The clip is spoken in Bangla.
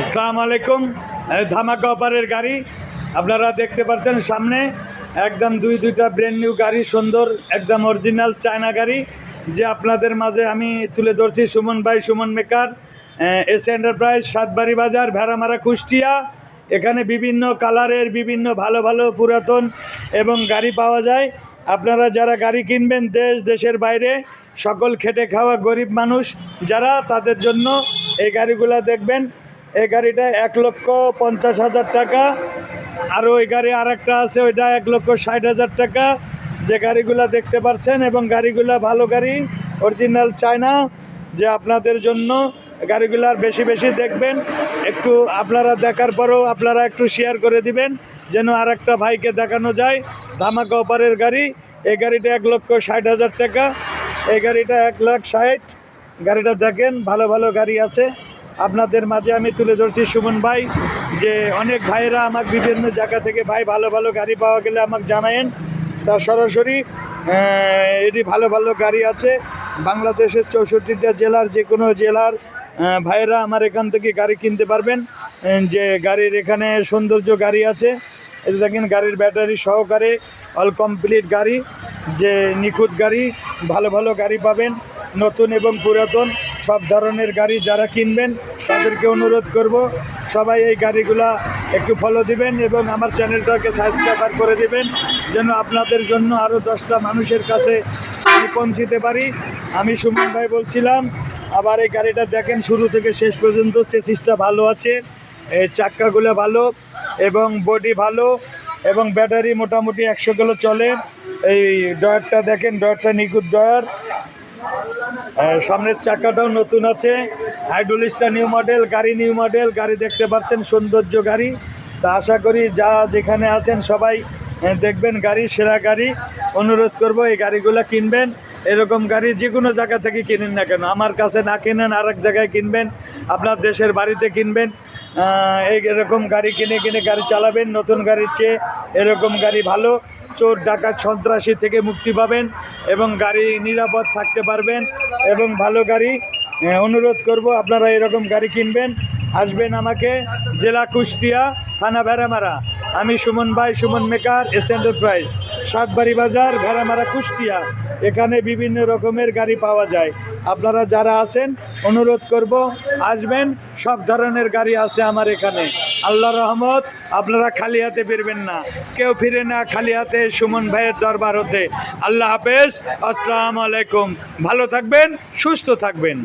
আসসালামু আলাইকুম। ধামাকা অপারের গাড়ি। আপনারা দেখতে পাচ্ছেন সামনে একদম দুই, দুইটা ব্র্যান্ড নিউ গাড়ি, সুন্দর, একদম অরিজিনাল চায়না গাড়ি। যে আপনাদের মাঝে আমি তুলে ধরছি সুমন ভাই, Suman maker. S enterprise Satbari Bazar, Bheramara, Kushtia. এখানে বিভিন্ন কালারের, বিভিন্ন ভালো ভালো, পুরাতন এবং গাড়ি পাওয়া যায়। আপনারা যারা গাড়ি কিনবেন দেশ, দেশের বাইরে, সকল খেটে খাওয়া গরিব মানুষ, যারা তাদের জন্য এই গাড়িগুলো দেখবেন। এই গাড়িটা এক লক্ষ পঞ্চাশ হাজার টাকা। আর ওই গাড়ি আর একটা আছে, ওইটা এক লক্ষ ষাট হাজার টাকা। যে গাড়িগুলো দেখতে পাচ্ছেন, এবং গাড়িগুলো ভালো গাড়ি অরিজিনাল চায়না, যে আপনাদের জন্য গাড়িগুলার বেশি বেশি দেখবেন। একটু আপনারা দেখার পরেও আপনারা একটু শেয়ার করে দিবেন, যেন আর একটা ভাইকে দেখানো যায়। ধামাকা অপারের গাড়ি, এই গাড়িটা এক লক্ষ ষাট হাজার টাকা। এই গাড়িটা এক লাখ ষাট। গাড়িটা দেখেন, ভালো ভালো গাড়ি আছে। আপনাদের মাঝে আমি তুলে ধরছি সুমন ভাই যে অনেক ভাইয়েরা আমাকে বিভিন্ন জায়গা থেকে ভাই ভালো ভালো গাড়ি পাওয়া গেলে আমাকে জানায়েন। তা সরাসরি এটি ভালো ভালো গাড়ি আছে। বাংলাদেশের চৌষট্টিটা জেলার যে কোনো জেলার আহ, ভাইয়েরা আমার এখান থেকে গাড়ি কিনতে পারবেন। যে গাড়ির এখানে সৌন্দর্য গাড়ি আছে। যে দেখেন গাড়ির ব্যাটারি সহকারে অল কমপ্লিট গাড়ি। যে নিখুঁত গাড়ি ভালো ভালো গাড়ি পাবেন। নতুন এবং পুরাতন। সব ধরনের গাড়ি যারা কিনবেন, তাদেরকে অনুরোধ করব, সবাই এই গাড়িগুলা একটু ফলো দিবেন এবং আমার চ্যানেলটাকে সাবস্ক্রাইবার করে দিবেন, যেন আপনাদের জন্য আরও দশটা মানুষের কাছে আমি পৌঁছিতে পারি। আমি সুমন ভাই বলছিলাম, আবার এই গাড়িটা দেখেন, শুরু থেকে শেষ পর্যন্ত চেচিসটা ভালো আছে, এই চাক্কাগুলো ভালো এবং বডি ভালো এবং ব্যাটারি মোটামুটি একশো কিলো চলে। এই ডয়ারটা দেখেন, ডয়ারটা নিখুঁত ডয়ার। সামনের চাকাটাও নতুন আছে। হাইড্রোলিসটা নিউ মডেল, গাড়ি নিউ মডেল, গাড়ি দেখতে পাচ্ছেন, সৌন্দর্য গাড়ি। তা আশা করি যা যেখানে আছেন সবাই দেখবেন গাড়ি, সেরা গাড়ি। অনুরোধ করব, এই গাড়িগুলো কিনবেন। এরকম গাড়ি যে কোনো জায়গা থেকে কিনেন না কেন। আমার কাছে না কিনেন আর জায়গায় কিনবেন। আপনার দেশের বাড়িতে কিনবেন। এই এরকম গাড়ি কিনে কিনে গাড়ি চালাবেন, নতুন গাড়ির চেয়ে এরকম গাড়ি ভালো। চোর, ডাকাত, সন্ত্রাসী থেকে মুক্তি পাবেন এবং গাড়ি নিরাপদ থাকতে পারবেন এবং ভালো গাড়ি অনুরোধ করব আপনারা এরকম গাড়ি কিনবেন। আসবেন আমাকে, জেলা কুষ্টিয়া, থানা ভেড়ামারা। আমি সুমন ভাই, Suman maker, S enterprise, Satbari Bazar, Bheramara, Kushtia. এখানে বিভিন্ন রকমের গাড়ি পাওয়া যায়। আপনারা যারা আছেন, অনুরোধ করব, আসবেন, সব ধরনের গাড়ি আছে আমার এখানে। আল্লাহ রহমত, আপনারা খালি হাতে ফিরবেন না। কেউ ফিরে না, খালি হাতে সুমন ভাইয়ের দরবার হতে। আল্লাহ হাফেজ, আসসালামু আলাইকুম। ভালো থাকবেন, সুস্থ থাকবেন।